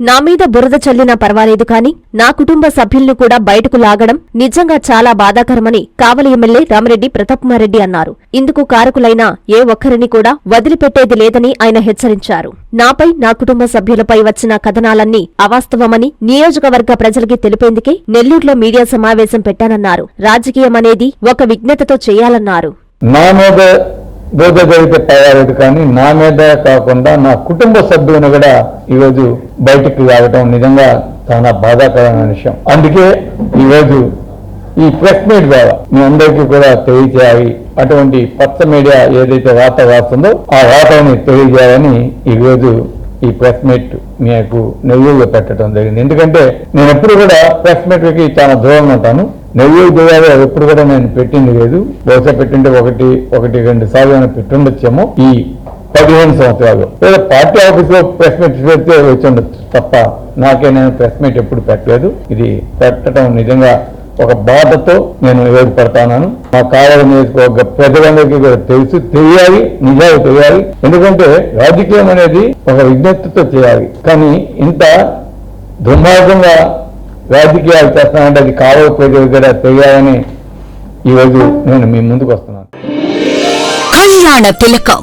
నా మీద బురద చల్లినా పర్వాలేదు కాని నా కుటుంబ సభ్యులను కూడా బయటకు లాగడం నిజంగా చాలా బాధాకరమని కావలి ఎమ్మెల్యే రామిరెడ్డి ప్రతాప్కుమారెడ్డి అన్నారు. ఇందుకు కారకులైన ఏ ఒక్కరిని కూడా వదిలిపెట్టేది లేదని ఆయన హెచ్చరించారు. నాపై నా కుటుంబ సభ్యులపై వచ్చిన కథనాలన్నీ అవాస్తవమని నియోజకవర్గ ప్రజలకి తెలిపేందుకే నెల్లూరులో మీడియా సమావేశం పెట్టానన్నారు. రాజకీయం అనేది ఒక విజ్ఞతతో చేయాలన్నారు. నా మీద పర్వాలేదు కానీ నా మీద కాకుండా నా కుటుంబ సభ్యులను కూడా ఈరోజు బయటికి రావడం నిజంగా చాలా బాధాకరమైన విషయం. అందుకే ఈరోజు ఈ ప్రెస్ మీట్ ద్వారా మీ అందరికీ కూడా తెలియజేయాలి. అటువంటి పచ్చ మీడియా ఏదైతే వార్త రాస్తుందో ఆ వార్తని తెలియజేయాలని ఈరోజు ఈ ప్రెస్ మీట్ మీకు నెల్లూరులో పెట్టడం జరిగింది. ఎందుకంటే నేను ఎప్పుడు కూడా ప్రెస్ మీట్కి చాలా దూరంగా ఉంటాను. నెల్లూరు జిల్లాలో ఎప్పుడు కూడా నేను పెట్టింది లేదు. బహుశా పెట్టింటే ఒకటి ఒకటి రెండు సార్లు పెట్టుండొచ్చేమో ఈ పదిహేను సంవత్సరాలు. లేదా పార్టీ ఆఫీస్లో ప్రెస్ మీట్ పెడితే వచ్చి ఉండొచ్చు. తప్ప నాకే నేను ప్రెస్ మీట్ ఎప్పుడు పెట్టలేదు. ఇది పెట్టడం నిజంగా ఒక బాధతో నేను ఏర్పడతాను మా కావాలి నియోజకవర్గ ప్రజలందరికీ కూడా తెలుసు తెలియాలి నిజాలు తెలియాలి. ఎందుకంటే రాజకీయం అనేది ఒక విజ్ఞప్తితో చేయాలి. కానీ ఇంత దుర్మార్గంగా రాజకీయాలు చేస్తానంటే అది కావాలి ప్రజలు కూడా తెలియాలని ఈరోజు నేను మీ ముందుకు వస్తున్నాను. కళ్యాణ తిలకం